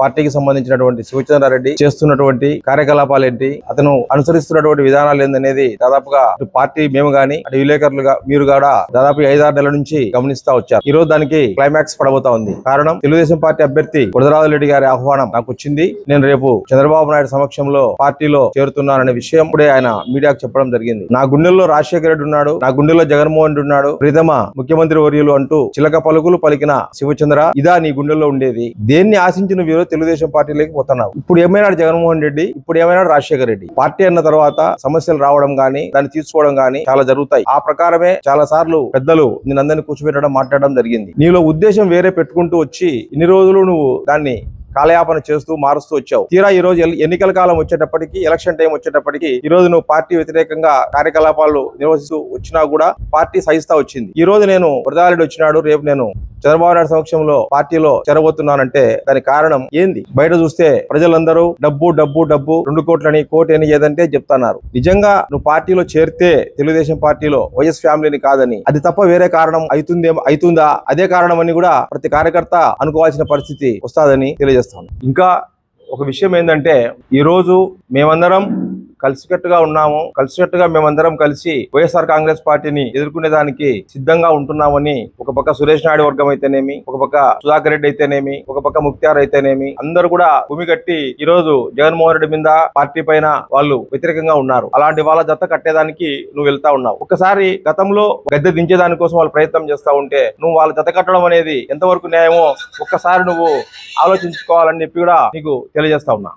పార్టీకి సంబంధించినటువంటి శివచంద్రారెడ్డి చేస్తున్నటువంటి కార్యకలాపాలు ఏంటి? అతను అనుసరిస్తున్నటువంటి విధానాలు ఏందనేది దాదాపుగా పార్టీ మేము గాని అటు విలేకరులుగా మీరు కూడా దాదాపు ఐదారు నెలల నుంచి గమనిస్తా వచ్చారు. ఈ రోజు దానికి క్లైమాక్స్ పడబోతా ఉంది. కారణం తెలుగుదేశం పార్టీ అభ్యర్థి వరదరాజు రెడ్డి గారి ఆహ్వానం నాకు వచ్చింది. నేను రేపు చంద్రబాబు నాయుడు సమక్షంలో పార్టీలో చేరుతున్నాననే విషయం ఇప్పుడే ఆయన మీడియాకు చెప్పడం జరిగింది. నా గుండెల్లో రాజశేఖర రెడ్డి ఉన్నాడు నా గుండెల్లో జగన్మోహన్ రెడ్డి ఉన్నాడు ప్రీతమ ముఖ్యమంత్రి వర్యులు అంటూ చిలక పలుకులు పలికిన శివచంద్ర ఇదా నీ గుండెల్లో ఉండేది? దేన్ని ఆశించిన వీరు తెలుగుదేశం పార్టీలోకి పోతున్నావు. ఇప్పుడు ఏమైనాడు జగన్మోహన్ రెడ్డి? ఇప్పుడు ఏమైనాడు రాజశేఖర రెడ్డి? పార్టీ అన్న తర్వాత సమస్యలు రావడం గానీ దాన్ని తీసుకోవడం గానీ చాలా జరుగుతాయి. ఆ ప్రకారమే చాలా సార్లు పెద్దలు నిన్నందరినీ కూర్చోబెట్టడం మాట్లాడడం జరిగింది. నీలో ఉద్దేశం వేరే పెట్టుకుంటూ వచ్చి ఇన్ని రోజులు నువ్వు దాన్ని కాలయాపన చేస్తూ మారుస్తూ వచ్చావు. తీరా ఈ రోజు ఎన్నికల కాలం వచ్చేటప్పటికి ఎలక్షన్ టైం వచ్చేటప్పటికి ఈ రోజు నువ్వు పార్టీ వ్యతిరేకంగా కార్యకలాపాలు నిర్వహిస్తూ వచ్చినా కూడా పార్టీ సహిస్తా వచ్చింది. ఈ రోజు నేను వరదారెడ్డి వచ్చినాడు రేపు నేను చంద్రబాబు నాయుడు సమక్షంలో పార్టీలో చేరబోతున్నానంటే దానికి కారణం ఏంది? బయట చూస్తే ప్రజలందరూ డబ్బు డబ్బు డబ్బు రెండు కోట్లని కోటి అని ఏదంటే చెప్తున్నారు. నిజంగా నువ్వు పార్టీలో చేరితే తెలుగుదేశం పార్టీలో వైఎస్ ఫ్యామిలీని కాదని అది తప్ప వేరే కారణం అవుతుందేమో అవుతుందా అదే కారణం అని కూడా ప్రతి కార్యకర్త అనుకోవాల్సిన పరిస్థితి వస్తాదని తెలియజేస్తాను. ఇంకా ఒక విషయం ఏంటంటే ఈరోజు మేమందరం కలిసికట్టుగా ఉన్నాము. కలిసికట్టుగా మేమందరం కలిసి వైఎస్ఆర్ కాంగ్రెస్ పార్టీని ఎదుర్కొనే దానికి సిద్ధంగా ఉంటున్నామని ఒక పక్క సురేష్ నాయుడు వర్గం అయితేనేమి ఒక పక్క సుధాకర్ రెడ్డి అయితేనేమి ఒక పక్క ముక్త్యార్ అయితేనేమి అందరూ కూడా భూమి కట్టి ఈ రోజు జగన్మోహన్ రెడ్డి మీద పార్టీ పైన వాళ్ళు వ్యతిరేకంగా ఉన్నారు. అలాంటి వాళ్ళ జత కట్టేదానికి నువ్వు వెళ్తా ఉన్నావు. ఒకసారి గతంలో గద్దె దించేదాని కోసం వాళ్ళు ప్రయత్నం చేస్తా ఉంటే నువ్వు వాళ్ళ జత కట్టడం అనేది ఎంతవరకు న్యాయమో ఒక్కసారి నువ్వు ఆలోచించుకోవాలని చెప్పి కూడా నీకు తెలియజేస్తా ఉన్నా.